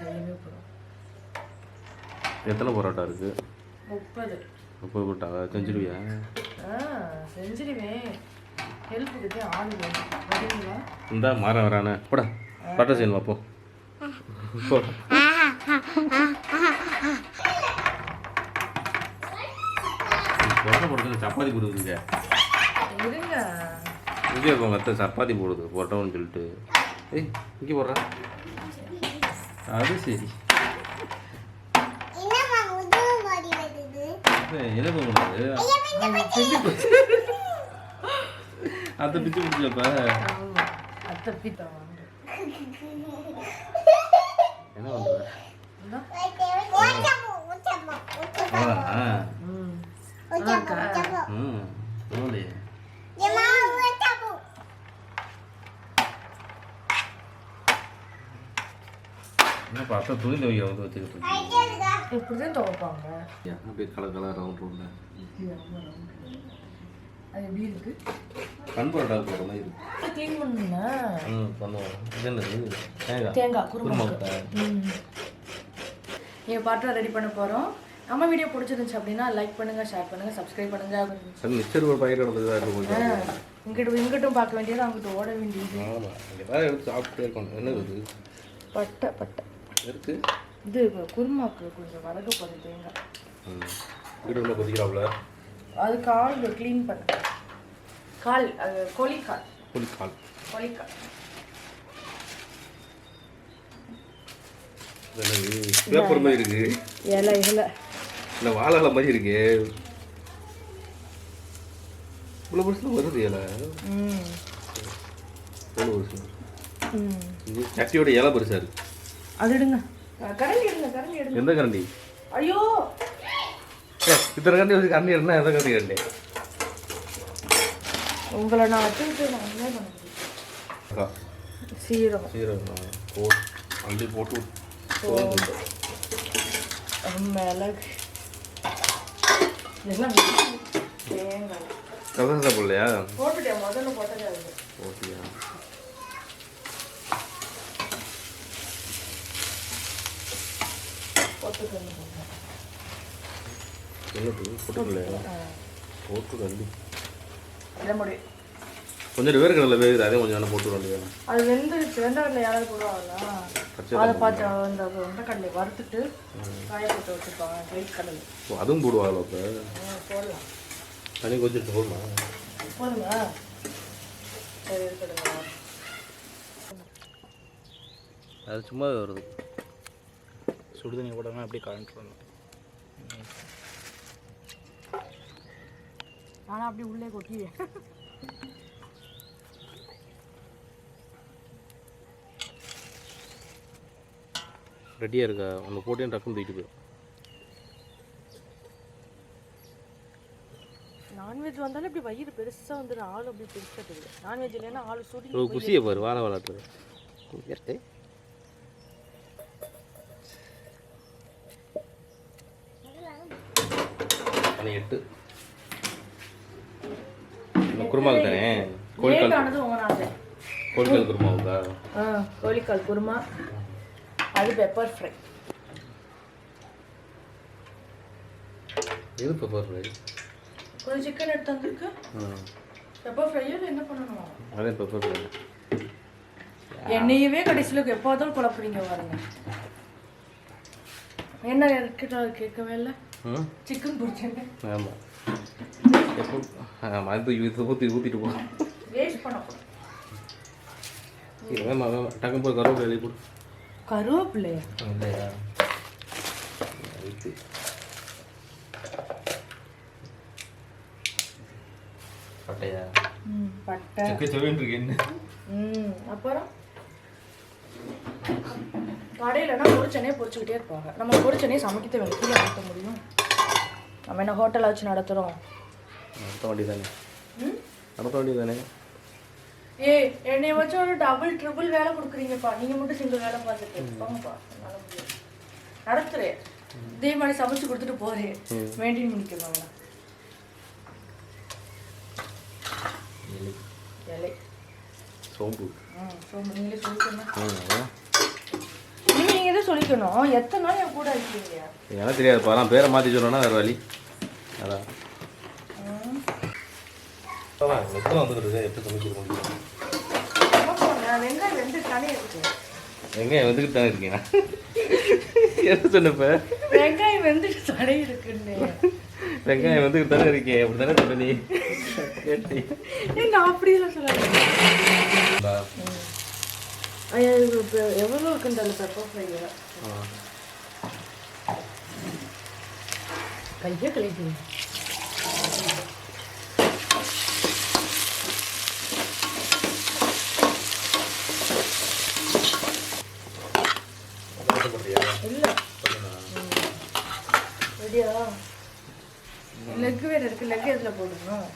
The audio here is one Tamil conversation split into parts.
செய்யவே போகிறோம் எத்தனை பரோட்டா இருக்கு? முப்பது. முப்பது பரோட்டா செஞ்சிருவியா? ஆ செஞ்சிருவேன். ஹெல்ப்புக்கு ஆள் வேணும். வரீங்களா இந்தா மாற வரானே. போடா பரோட்டா செய்யணும் போ. பரோட்டா போடுறது சப்பாத்தி போடுதுங்க இருங்க. இங்கே இப்போ மற்ற சப்பாத்தி போடுது பரோட்டான்னு சொல்லிட்டு. ஏய் இங்கே போடுறா. அது சரி என்னம்மா முதல் வாடி வருது என்ன பண்ணுறது அதை பிச்சு பிடிச்சப்ப ஆமா அத்தை வாங்க என்ன ம் என்ன பார்த்தா துணி துவைக்க வந்து வச்சுக்கிட்டு இருக்கு ஐடியா இப்படிதான் துவைப்பாங்க. அப்படியே கலர் கலர் ரவுண்ட் ரவுண்டில் அது எப்படி இருக்கு? கண் பரோட்டா போடுற மாதிரி இருக்கு. க்ளீன் பண்ணுங்க. ம் பண்ணுவோம். இது என்னது தேங்காய்? தேங்காய் குருமா குருமா ம். என் பாட்டை ரெடி பண்ண போகிறோம் நம்ம வீடியோ பிடிச்சிருந்துச்சு அப்படின்னா லைக் பண்ணுங்க ஷேர் பண்ணுங்க சப்ஸ்கிரைப் பண்ணுங்க. சரி மிச்சர் ஒரு கொஞ்சம். இங்கிட்டும் இங்கிட்டும் பார்க்க வேண்டியது அங்கிட்ட ஓட வேண்டியது. ஆமாம் ஏதாவது எடுத்து சாப்பிட்டே இருக்கணும். என்னது இது? பட்டை பட்டை. இருக்கு. இது குருமாக்கு கொஞ்சம் வதக்க போகுது தேங்காய். ம். வீடு உள்ள கொதிக்கிறாப்புல? அது கால் க்ளீன் பண்ண கால் அது கோழிக்கால். கோழிக்கால். பேப்பர் மாதிரி இருக்கு. இலை இலை. இல்லை வாழை மாதிரி இருக்கு. இவ்வளோ வருஷம் வருது இலை. ம். எவ்வளோ வருஷம். சட்டியோட இலை பெருசாக இருக்கு. அது எடுங்க. கரண்டி எடுங்க கரண்டி எடுங்க. எந்த கரண்டி? ஐயோ! இத்தனை கரண்டி வச்சு கரண்டி இருந்தால் எந்த கரண்டி கரண்டி? உங்களை நான் வச்சுக்கிட்டு நான் என்ன பண்ண முடியும்? சீரகம் சீரகம் போட்டு அள்ளி போட்டு. மிளகு தேங்காய். கசகசா போடலையா? போட்டுட்டேன் முதல்ல போட்டதே அது. ஓகேயா போட்டுக்கணும் போட்டேன் என்னது போட்டுக்கலையா போட்டு கண்டி கொஞ்சம் வேர்க்கடலை வேகுது அதே கொஞ்சம் போட்டு வேண்டியது அது வெந்துருச்சு வெந்தவரில் யாராவது போடுவாங்களா? அதை பார்த்து அந்த வெந்தக்கடலை வறுத்துட்டு காய போட்டு வச்சுருப்பாங்க ஒயிட் கடலை ஓ, அதுவும் போடுவாங்களா இப்போ போடலாம். தனி கொஞ்சம் போடலாம் போதுங்க சரி இருக்கட்டுங்க அது சும்மா வருது. சுடுதண்ணி போடாமல் அப்படியே கரண்ட் வரணும். ஆனால் அப்படி உள்ளே கொட்டிடுவேன் ரெடியாக இருக்கா? ஒன்று போட்டேன் டக்குன்னு தூக்கிட்டு போயிடும் நான்வெஜ் வந்தாலும் இப்படி வயிறு பெருசாக வந்துடும் ஆள் அப்படி பெருசாக தெரியும் நான்வெஜ் இல்லைன்னா ஆள் சுடி குசியை பாரு வாழை வாழாட்டுறது எட்டு குருமாவுக்கு தானே? கோழிக்கால் கோழிக்கால் குருமாவுக்கா ஆ கோழிக்கால் குருமா. அது பெப்பர் ஃப்ரை. எது பெப்பர் ஃப்ரை? கொஞ்சம் சிக்கன் எடுத்து வந்திருக்கு. பெப்பர் ஃப்ரையில் என்ன பண்ணணும்? அதே பெப்பர் ஃப்ரை. என்னையவே கடைசியில் எப்போதும் குழப்பறீங்க பாருங்க. என்ன கிட்ட கேட்கவே இல்லை. சிக்கன் பிடிச்சேன் ஆமாம் எப்போ ஆமாம் இது இது ஊற்றி ஊற்றிட்டு போ வேஸ்ட் பண்ணக்கூடாது இது வேமா வேமா டக்குன்னு போய் கருவேப்பிலை எழுதி போடு கருவேப்பிள்ளையா இல்லையா ரைட்டு பட்டையா பட்டை செக்க செவேன் இருக்கு என்ன ம் அப்புறம் கடையிலனா பொரிச்சனே பொரிச்சுக்கிட்டே இருப்பாங்க. நம்ம பொரிச்சனே சமைக்க வெளியே நடத்த முடியும். நம்ம என்ன ஹோட்டல் வச்சு நடத்துகிறோம் நடத்த வண்டி தானே ம்? நடத்த வண்டி தானே ஏய் என்னை வச்சு ஒரு டபுள் ட்ரிபிள் வேலை கொடுக்குறீங்கப்பா. நீங்கள் மட்டும் சிங்கிள் வேலை பார்த்துட்டு முடியாது. நடத்துறேன் இதே மாதிரி சமைச்சு கொடுத்துட்டு போறேன் மெயின்டைன் பண்ணிக்கணும் இலை, சோம்பு. ம் சோம்பு. நீங்களே சொல்லிக்கணும் தான் சொல்லிக்கணும்? எத்தனை நாள் என் கூட இருக்கீங்க? எனக்கு தெரியாதுப்பா நான் பேரை மாற்றி சொன்னேன்னா வேறு வழி. அதான். வெங்காயம் ரெண்டு தானே தானே இருக்கீங்க? என்ன சொன்னப்ப வெங்காயம் வெந்துட்டு தடை இருக்குன்னு. வெங்காயம் வந்துக்கிட்டு தானே இருக்கேன் அப்படி தானே சொன்ன நீ? நான் ஐயா இது இப்போ எவ்வளோ இருக்குன்ற பெப்பர் ஃப்ரையா கையை ரெடியா லெக் வேறு இருக்கு லெக் எதில் போடணும்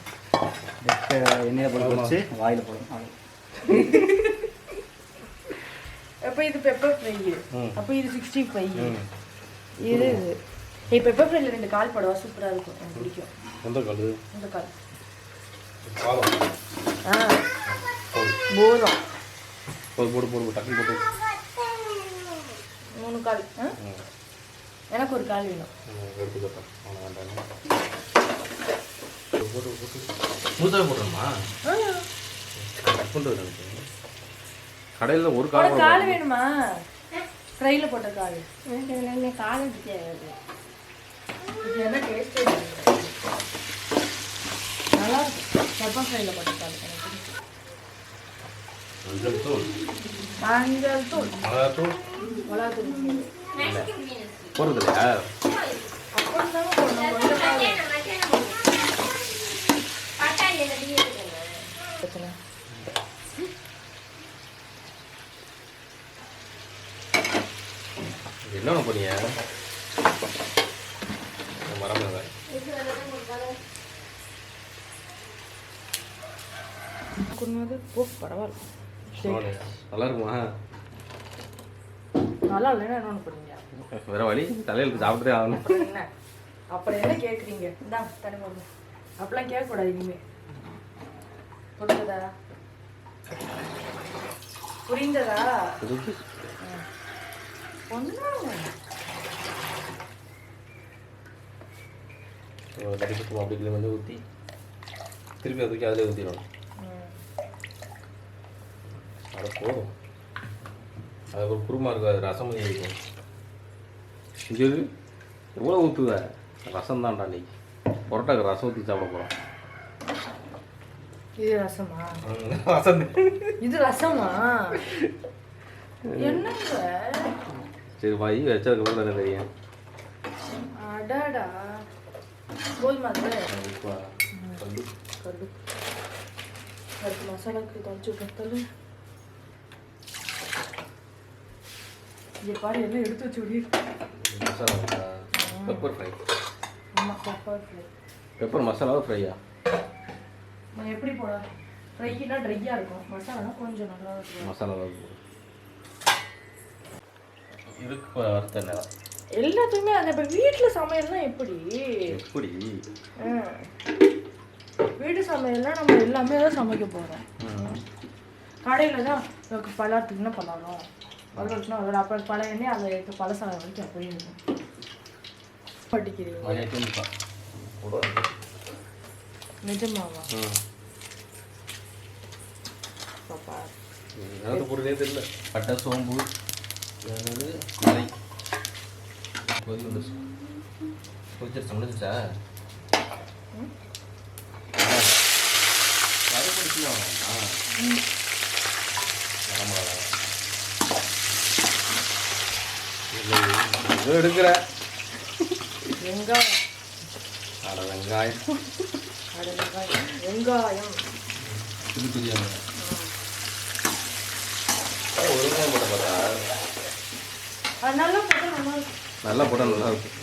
எண்ணெயில் போட்டு வச்சு வாயில் போடணும் அப்போ இது பெப்பர் ஃப்ரை. அப்போ இது சிக்ஸ்டி ஃபைவ் இது இது ஏய் பெப்பர் ஃப்ரைல ரெண்டு கால் படவா? சூப்பராக இருக்கும். எனக்கு பிடிக்கும். எந்த காலு இந்த கால். ஆ. போதும். போடு போடு போடு டக்குனு போட்டு. மூணு கால். எனக்கு ஒரு கால் வேணும். ம், எடுத்துக்கட்டும் அவனை கடையில் ஒரு காலம் கால் வேணுமா? ஃப்ரைல போட்ட கால். எனக்கு கால் என்ன டேஸ்ட் நல்லா இருக்கும் பெப்பர் ஃப்ரைல போட்ட கால். மஞ்சள் தூள். மஞ்சள் தூள். மிளகாத்தூள். மிளகாத்தூள். போடுறது இல்லையா அப்புறம் போடணும் கொஞ்சம் கால் பிரச்சனை என்ன ஒன்று பண்ணீங்க? மரம் குருமாது ஓ பரவாயில்ல. நல்லா இருக்குமா? நல்லா இல்லைன்னா என்ன ஒன்று பண்ணுங்க? வேற வழி? தலையிலுக்கு சாப்பிட்டே ஆகணும். அப்புறம் என்ன? கேட்குறீங்க இந்தாங்க போடுங்க அப்படிலாம் கேட்கக்கூடாது இனிமே. புரிஞ்சதா? புரிந்ததா சுத்தம் அப்படி கிளம்பி வந்து ஊற்றி திருப்பி அதை தூக்கி அதிலே ஊற்றிடணும் அதை போதும் அது ஒரு குருமா இருக்கும். அது ரசம் இருக்கும் இங்கே இரு. எவ்வளோ ஊற்றுவ ரசம் தான்டா நீ. பரோட்டாக்கு ரசம் ஊற்றி சாப்பிட போகிறோம் இது ரசமா? ரசம். இது ரசமா? என்னங்க? சரி வாய் வச்சதுக்கப்புறம் தானே தெரியும் அடாடா இப்போ கல்லு கருது அதுக்கு மசாலாக்கு தொலைச்சு தள்ளு இங்கே பாரு எல்லாம் எடுத்து வச்சு விடி மசாலா பெப்பர் ஃப்ரை ஆமாம் பெப்பர் ஃப்ரை பெப்பர் மசாலாவா ஃப்ரையா நான் எப்படி போட ஃப்ரைனா ட்ரையாக இருக்கும் மசாலானா கொஞ்சம் நல்லா இருக்கும்। மசாலா இதுக்கு இப்போ வறுத்த நேரம் எல்லாத்துக்குமே அந்த இப்போ வீட்டில் சமையல்னா எப்படி? எப்படி? ஆ. வீட்டு சமையல்னா நம்ம எல்லாமே தான் சமைக்க போகிறோம் கடையில் தான் பலாத்துக்குன்னா பலாரம். பழத்துக்குன்னா அதோட அப்புறம் பழைய எண்ணெய் அதை எடுத்து பழசாக வரைக்கும் அப்படியே இருக்கும். படிக்கிறீங்க நிஜமாவா? பாப்பா தெரியல. பட்டை சோம்பு என்னது மலை கொதி வந்துச்சு கொதிச்சிருச்சு முடிஞ்சிச்சா எடுக்கிற வெங்காயம். அட வெங்காயம் அட வெங்காயம் வெங்காயம் இது பிரியாணி ஒரு வெங்காயம் போட்ட பார்த்தா நல்லா போட்டால் நல்லா இருக்கும்.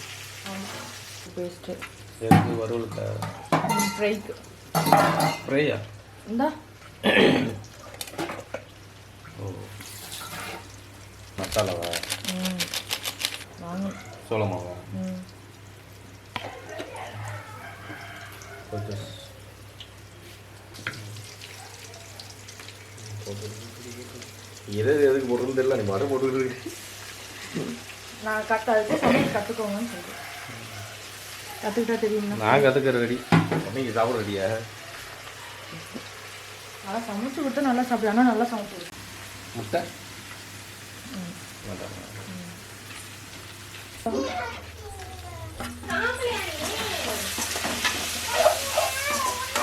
பேஸ்ட்டு வறுவலுக்கு? ஃப்ரைக்கு. ஃப்ரையா? இந்தா. ஓ. மசாலாவா? ம் வாங்க. சோள மாவா? ம். கொஞ்சம் எது எதுக்கு போட்டுருன்னு தெரியல நீ மட்டும் போட்டுக்கிட்டு. நான் அதுக்கு சமையல் கற்றுக்கோங்கன்னு சொல்கிறேன் கற்றுக்கிட்டா தெரியுமா? நான் கற்றுக்கிற ரெடி நீங்கள் சாப்பிட ரெடியா நல்லா சமைச்சு கொடுத்தா நல்லா சாப்பிடு. ஆனால் நல்லா சமைச்சு. முட்டை.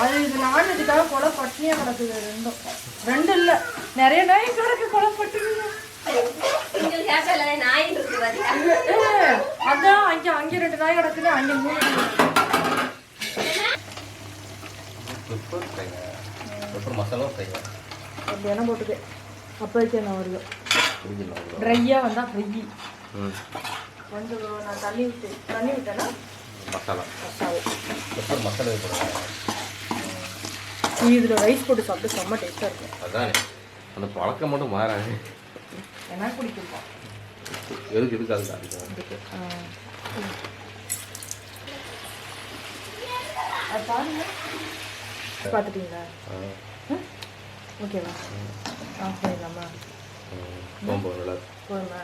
அது இது நான்வெஜ்ஜுக்காக கொலை பட்டினியாக கிடக்குது. ரெண்டும். ரெண்டு இல்லை. நிறைய நாய் கிடக்கு கொலை பட்டினியா அதான் அங்கே அங்கே ரெண்டு நாய் கிடக்குது அங்கே மூணு அப்படி என்ன போட்டுக்கு அப்போதைக்கு என்ன வருது ட்ரையாக வந்தால் ஃப்ரை கொஞ்சம் நான் தண்ணி விட்டு தண்ணி விட்டேன்னா மசாலா மசாலா மசாலா இதில் ரைஸ் போட்டு சாப்பிட்டு செம்ம டேஸ்ட்டாக இருக்கும் அதானே அந்த பழக்கம் மட்டும் மாறாது எனக்கு பிடிக்கும்ப்பா எதுக்கு எதுக்கு. அது பாருங்க. பார்த்துட்டீங்களா? ஓகேவா ஆ சரிங்களாம்மா ரொம்ப நல்லா போதுமா?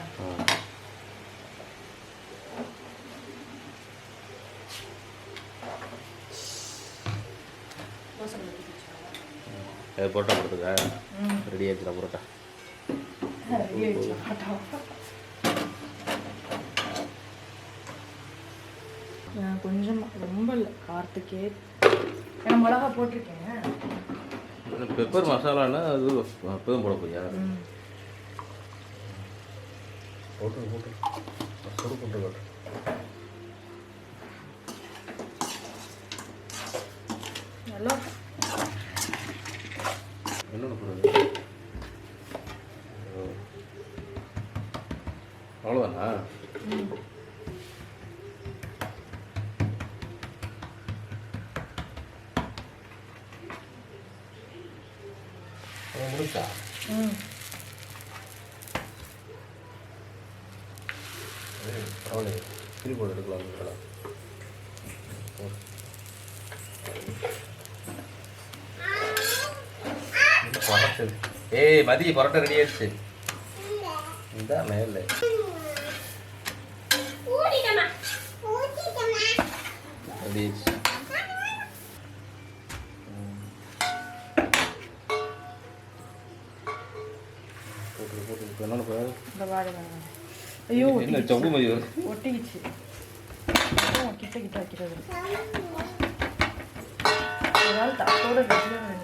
போடுறதுக்கா ம். ரெடி ஆயிடுச்சுடா பரோட்டா. ரெடி ஆயிடுச்சு ஆட்டோ நான் கொஞ்சம் ரொம்ப இல்லை காரத்துக்கே. ஏன்னா மிளகா போட்டிருக்கேன். பெப்பர் மசாலான்னா அது அப்போதும் போட போறியா? போட்டு போட்டு போட்டு போட்டு போட்டு நல்லா அவன் ம் பரவாயில்ல திருப்பி போட்டு எடுக்கலாம் இருக்கலாம் பரோட்டா ஏய் மதி பரோட்டா ரெடி ஆயிடுச்சு. இந்த மேல. ரெடி ஆயிடுச்சு. ஐயோ என்ன ஒட்டிக்கிச்சு கிட்ட கிட்ட வைக்கிறது நாள் தட்டோட நிற்கிறாங்க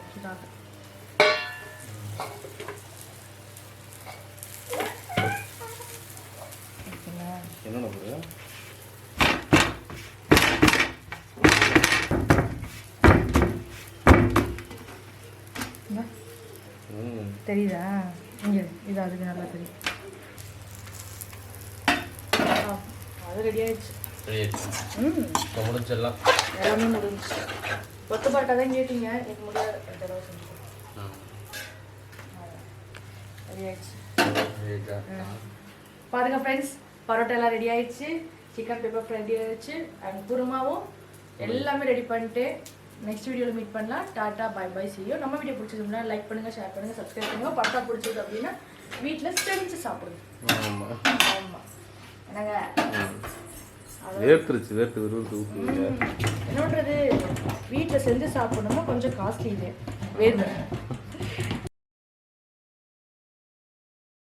என்னென்ன போகுது ம் தெரியுதா இங்கே இது அதுக்கு நல்லா தெரியும் ஆ, அது ரெடி ஆயிடுச்சு. ரெடி ஆயிடுச்சு. ம். இப்போ முடிச்சிடலாம் எல்லாமே முடிஞ்சுச்சு. கொத்து பரோட்டா தான் கேட்டீங்க. எனக்கு முடியாது தடவை செஞ்சு ரெடி ஆயிடுச்சு. பாருங்க ஃப்ரெண்ட்ஸ் பரோட்டா எல்லாம் ரெடி ஆயிடுச்சு. சிக்கன் பெப்பர் ரெடி ஆயிடுச்சு. அண்ட் குருமாவும் எல்லாமே ரெடி பண்ணிட்டு நெக்ஸ்ட் வீடியோவில் மீட் பண்ணலாம். டாட்டா பை பை செய்யும் நம்ம வீடியோ பிடிச்சதுன்னா லைக் பண்ணுங்க ஷேர் பண்ணுங்க சப்ஸ்கிரைப் பண்ணுங்க. பரோட்டா பிடிச்சது அப்படின்னா வீட்டில் செஞ்சு சாப்பிடுங்க. ஆமாம் வேர்த்துருச்சு வேர்த்து விறுவிறுத்து ஊற்றுவீங்க என்னன்றது வீட்டில் செஞ்சு சாப்பிடணும்னா கொஞ்சம் காஸ்ட்லி வேறு